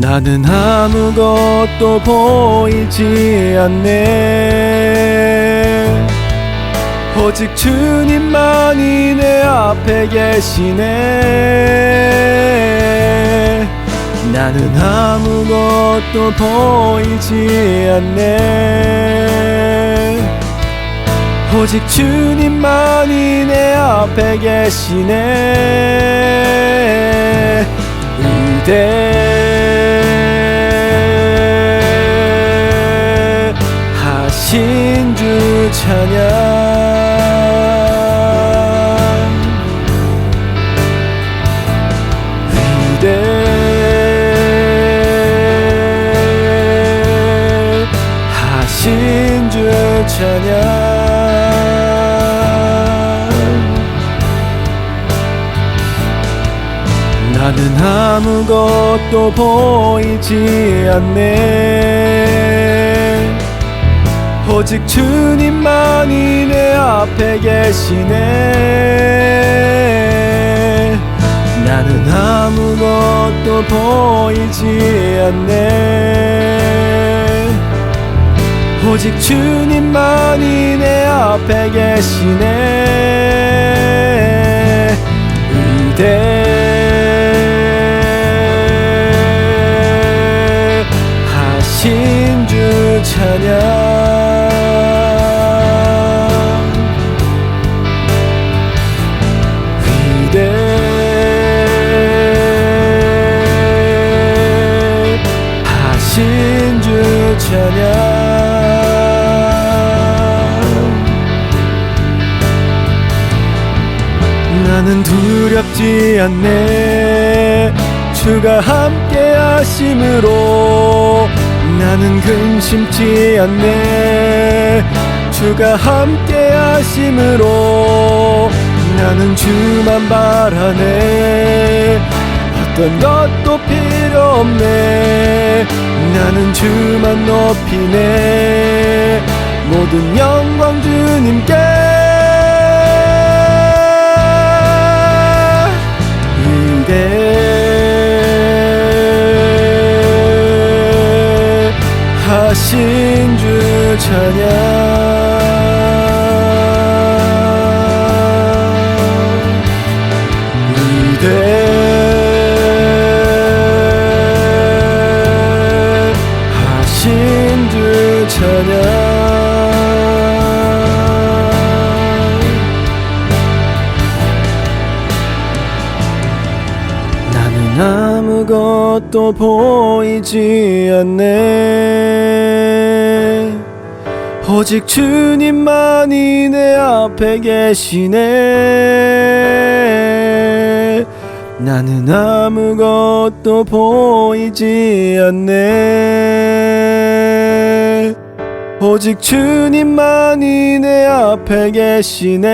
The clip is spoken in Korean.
나는 아무것도 보이지 않네. 오직 주님만이 내 앞에 계시네. 나는 아무것도 보이지 않네. 오직 주님만이 내 앞에 계시네. 위대 찬양 위대하신 주 찬양 나는 아무것도 보이지 않네 오직 주님만이 내 앞에 계시네. 나는 아무것도 보이지 않네. 오직 주님만이 내 앞에 계시네. 주 찬양 찬양 나는 두렵지 않네. 주가 함께 하심으로 나는 근심치 않네. 주가 함께 하심으로 나는 주만 바라네. 어떤 것도 필요 없네. 나는 주 만 높이네. 모든 영광 주님께. 위대하신 주 찬양 아무것도 보이지 않네. 오직 주님만이 내 앞에 계시네. 나는 아무것도 보이지 않네. 오직 주님만이 내 앞에 계시네